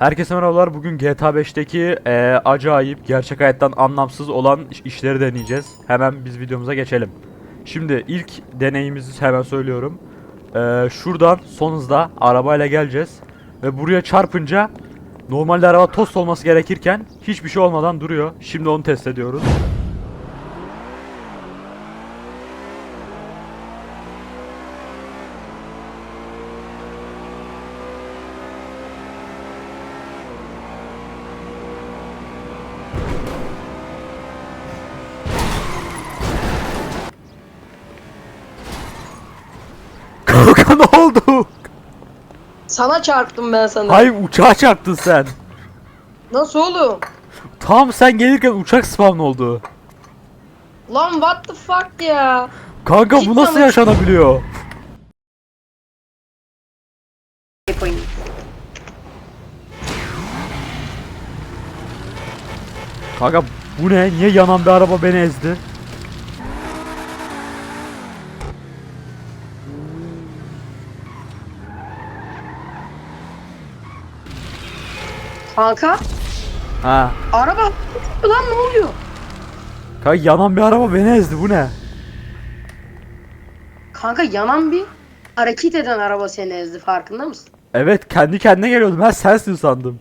Herkese merhabalar. Bugün GTA 5'teki eee, acayip, gerçek hayattan anlamsız olan iş- işleri deneyeceğiz. Hemen biz videomuza geçelim. Şimdi ilk deneyimizi hemen söylüyorum. Eee, şuradan son hızda arabayla geleceğiz. Ve buraya çarpınca normalde araba tost olması gerekirken hiçbir şey olmadan duruyor. Şimdi onu test ediyoruz. Sana çarptım ben sana. Hayır uçağa çarptın sen. Nasıl oğlum? Tam sen gelirken uçak spawn oldu. Lan what the fuck ya? Kanka bu Cidden nasıl mi? yaşanabiliyor? Yapayım. Kanka bu ne? Niye yanan bir araba beni ezdi? Kanka Ha. araba lan ne oluyor? Kanka yanan bir araba beni ezdi bu ne? Kanka yanan bir hareket eden araba seni ezdi farkında mısın? Evet kendi kendine geliyordum ben sensin sandım.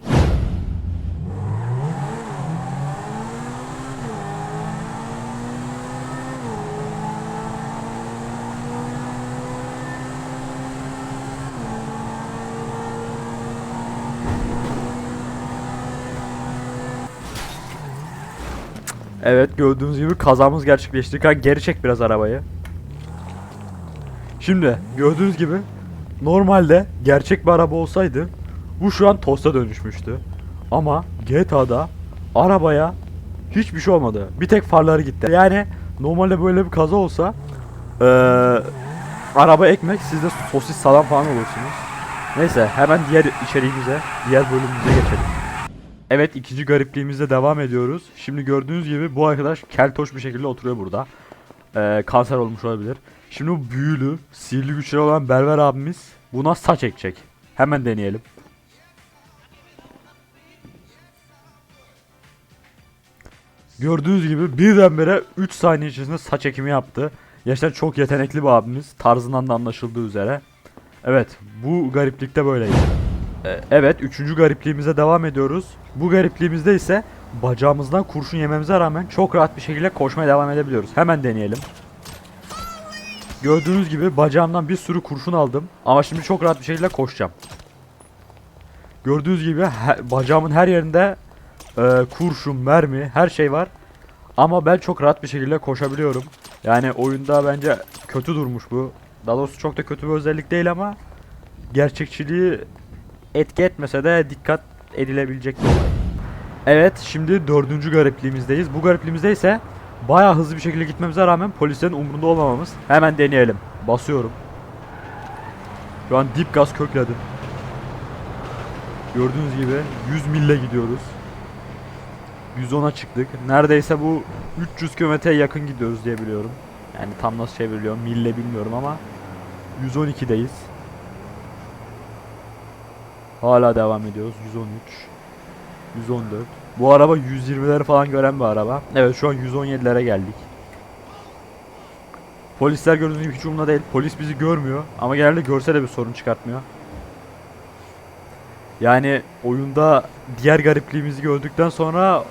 Evet gördüğünüz gibi kazamız gerçekleşti. Kanka geri çek biraz arabayı. Şimdi gördüğünüz gibi normalde gerçek bir araba olsaydı bu şu an tosta dönüşmüştü. Ama GTA'da arabaya hiçbir şey olmadı. Bir tek farları gitti. Yani normalde böyle bir kaza olsa eee, araba ekmek siz de sosis salam falan olursunuz. Neyse hemen diğer içeriğimize, diğer bölümümüze geçelim. Evet ikinci garipliğimizle devam ediyoruz. Şimdi gördüğünüz gibi bu arkadaş keltoş bir şekilde oturuyor burada. Ee, kanser olmuş olabilir. Şimdi bu büyülü, sihirli güçleri olan Berber abimiz buna saç ekecek. Hemen deneyelim. Gördüğünüz gibi birdenbire 3 saniye içerisinde saç ekimi yaptı. Gerçekten çok yetenekli bir abimiz. Tarzından da anlaşıldığı üzere. Evet bu gariplikte böyleydi. Ee, Evet, üçüncü garipliğimize devam ediyoruz. Bu garipliğimizde ise bacağımızdan kurşun yememize rağmen çok rahat bir şekilde koşmaya devam edebiliyoruz. Hemen deneyelim. Gördüğünüz gibi bacağımdan bir sürü kurşun aldım. Ama şimdi çok rahat bir şekilde koşacağım. Gördüğünüz gibi he- bacağımın her yerinde e, kurşun, mermi, her şey var. Ama ben çok rahat bir şekilde koşabiliyorum. Yani oyunda bence kötü durmuş bu. Daha doğrusu çok da kötü bir özellik değil ama gerçekçiliği etki etmese de dikkat edilebilecek bir olay. Evet şimdi dördüncü garipliğimizdeyiz. Bu garipliğimizde ise bayağı hızlı bir şekilde gitmemize rağmen polislerin umurunda olmamamız. Hemen deneyelim. Basıyorum. Şu an dip gaz kökledim. Gördüğünüz gibi 100 mille gidiyoruz. 110'a çıktık. Neredeyse bu 300 kilometreye yakın gidiyoruz diye biliyorum. Yani tam nasıl çevriliyor mille bilmiyorum ama 112'deyiz. Hala devam ediyoruz. 113. 114. Bu araba 120'leri falan gören bir araba. Evet şu an 117'lere geldik. Polisler gördüğünüz gibi hiç umurumda değil. Polis bizi görmüyor ama genelde görse de bir sorun çıkartmıyor. Yani oyunda diğer garipliğimizi gördükten sonra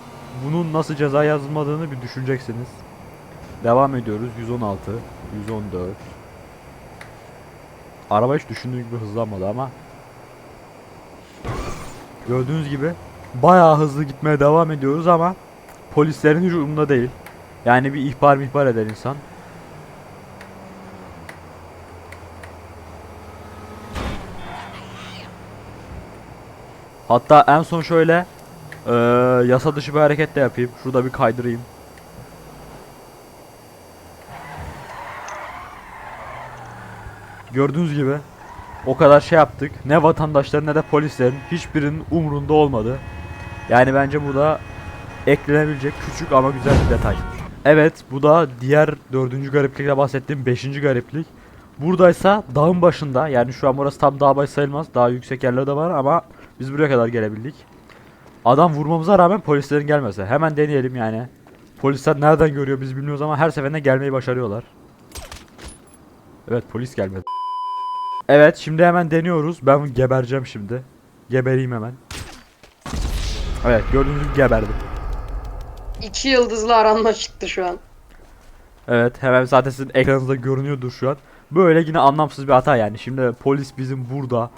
bunun nasıl ceza yazılmadığını bir düşüneceksiniz. Devam ediyoruz. 116, 114. Araba hiç düşündüğüm gibi hızlanmadı ama Gördüğünüz gibi bayağı hızlı gitmeye devam ediyoruz ama polislerin umurunda değil. Yani bir ihbar mihbar eder insan. Hatta en son şöyle eee, yasa dışı bir hareket de yapayım. Şurada bir kaydırayım. Gördüğünüz gibi o kadar şey yaptık. Ne vatandaşların ne de polislerin hiçbirinin umrunda olmadı. Yani bence bu da eklenebilecek küçük ama güzel bir detay. Evet bu da diğer dördüncü gariplikle bahsettiğim beşinci gariplik. Buradaysa dağın başında yani şu an burası tam dağ başı sayılmaz. Daha yüksek yerler de var ama Biz buraya kadar gelebildik. Adam vurmamıza rağmen polislerin gelmesi. Hemen deneyelim yani. Polisler nereden görüyor biz bilmiyoruz ama her seferinde gelmeyi başarıyorlar. Evet polis gelmedi. Evet şimdi hemen deniyoruz. Ben gebereceğim şimdi. Gebereyim hemen. Evet gördüğünüz gibi geberdim. İki yıldızlı aranma çıktı şu an. Evet hemen zaten sizin ekranınızda görünüyordur şu an. Böyle yine anlamsız bir hata yani. Şimdi polis bizim burada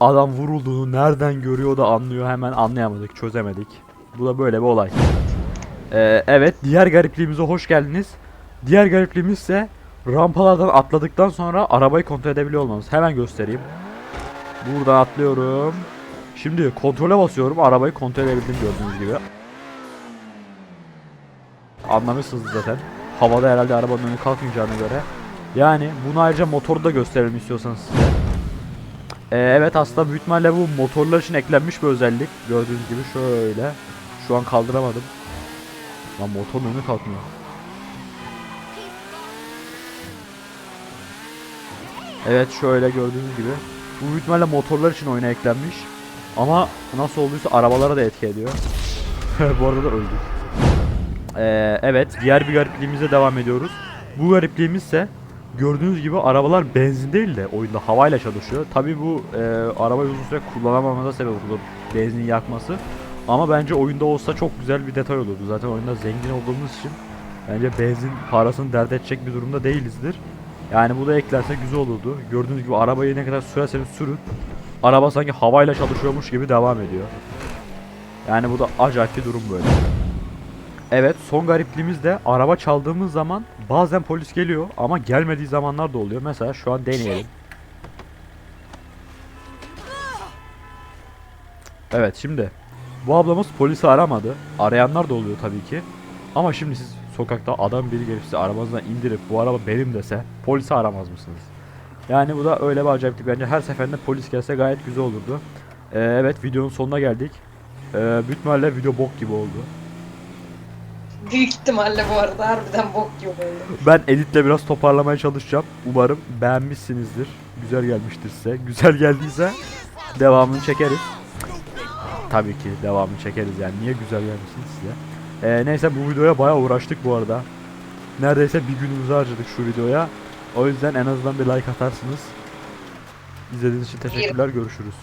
adam vurulduğunu nereden görüyor da anlıyor hemen anlayamadık çözemedik. Bu da böyle bir olay. Ee, evet diğer garipliğimize hoş geldiniz. Diğer garipliğimiz ise rampalardan atladıktan sonra arabayı kontrol edebiliyor olmamız. Hemen göstereyim. Buradan atlıyorum. Şimdi kontrole basıyorum arabayı kontrol edebildim gördüğünüz gibi. Anlamışsınız zaten. Havada herhalde arabanın önü kalkmayacağına göre. Yani bunu ayrıca motoru da gösterelim istiyorsanız size. Ee, evet aslında büyük ihtimalle bu motorlar için eklenmiş bir özellik. Gördüğünüz gibi şöyle. Şu an kaldıramadım. Lan motorun önü kalkmıyor. Evet şöyle gördüğünüz gibi. Bu büyük ihtimalle motorlar için oyuna eklenmiş. Ama nasıl olduysa arabalara da etki ediyor. bu arada da öldük. Ee, evet diğer bir garipliğimize devam ediyoruz. Bu garipliğimiz ise gördüğünüz gibi arabalar benzin değil de oyunda havayla çalışıyor. Tabi bu e, arabayı uzun süre kullanamamıza sebep olur benzin yakması. Ama bence oyunda olsa çok güzel bir detay olurdu. Zaten oyunda zengin olduğumuz için bence benzin parasını dert edecek bir durumda değilizdir. Yani bu da eklense güzel olurdu. Gördüğünüz gibi arabayı ne kadar sürerseniz sürün. Araba sanki havayla çalışıyormuş gibi devam ediyor. Yani bu da acayip bir durum böyle. Evet son garipliğimiz de araba çaldığımız zaman bazen polis geliyor ama gelmediği zamanlar da oluyor. Mesela şu an deneyelim. Evet şimdi bu ablamız polisi aramadı. Arayanlar da oluyor tabii ki. Ama şimdi siz sokakta adam biri gelip sizi arabanızdan indirip bu araba benim dese polisi aramaz mısınız? Yani bu da öyle bir acayiplik. Bence her seferinde polis gelse gayet güzel olurdu. Ee, evet videonun sonuna geldik. Ee, büyük ihtimalle video bok gibi oldu. Büyük ihtimalle bu arada harbiden bok gibi oldu. Ben editle biraz toparlamaya çalışacağım. Umarım beğenmişsinizdir. Güzel gelmiştir size. Güzel geldiyse devamını çekeriz. Tabii ki devamını çekeriz yani. Niye güzel gelmişsin size? Ee, neyse bu videoya bayağı uğraştık bu arada. Neredeyse bir günümüzü harcadık şu videoya. O yüzden en azından bir like atarsınız. İzlediğiniz için teşekkürler. Görüşürüz.